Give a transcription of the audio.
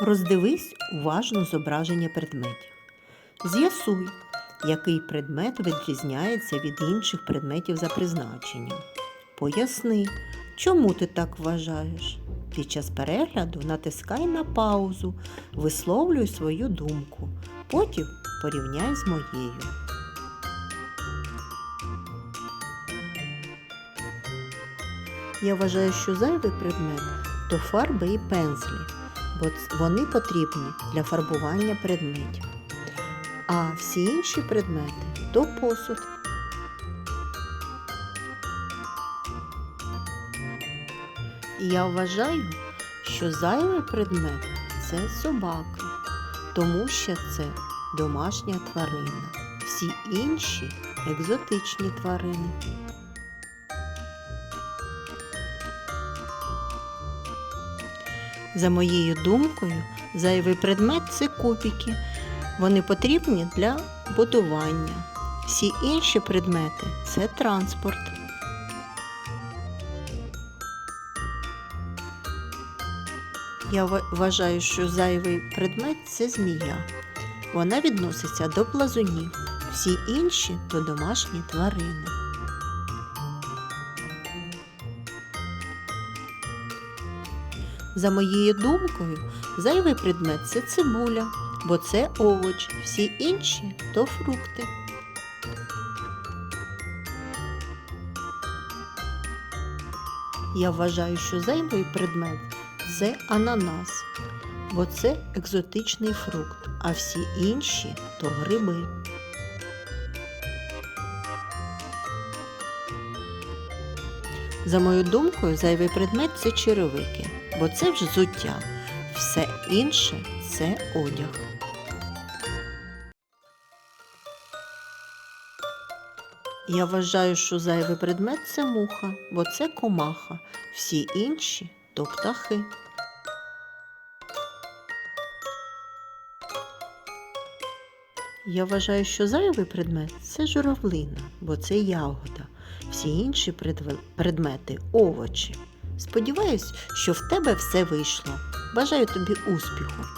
Роздивись уважно зображення предметів. З'ясуй, який предмет відрізняється від інших предметів за призначенням. Поясни, чому ти так вважаєш. Під час перегляду натискай на паузу, висловлюй свою думку. Потім порівняй з моєю. Я вважаю, що зайвий предмет то фарби і пензлі, бо вони потрібні для фарбування предметів. А всі інші предмети то посуд. Я вважаю, що зайвий предмет це собака, тому що це домашня тварина. Всі інші екзотичні тварини. За моєю думкою, зайвий предмет це кубики. Вони потрібні для будування. Всі інші предмети це транспорт. Я вважаю, що зайвий предмет це змія. Вона відноситься до плазунів, всі інші то домашні тварини. За моєю думкою, зайвий предмет це цибуля, бо це овоч, всі інші то фрукти. Я вважаю, що зайвий предмет це ананас, бо це екзотичний фрукт, а всі інші то гриби. За мою думкою, зайвий предмет це черевики, бо це взуття. Все інше це одяг. Я вважаю, що зайвий предмет це муха, бо це комаха. Всі інші то птахи. Я вважаю, що зайвий предмет це журавлина, бо це ягода. Всі інші предмети овочі. Сподіваюсь, що в тебе все вийшло. Бажаю тобі успіху!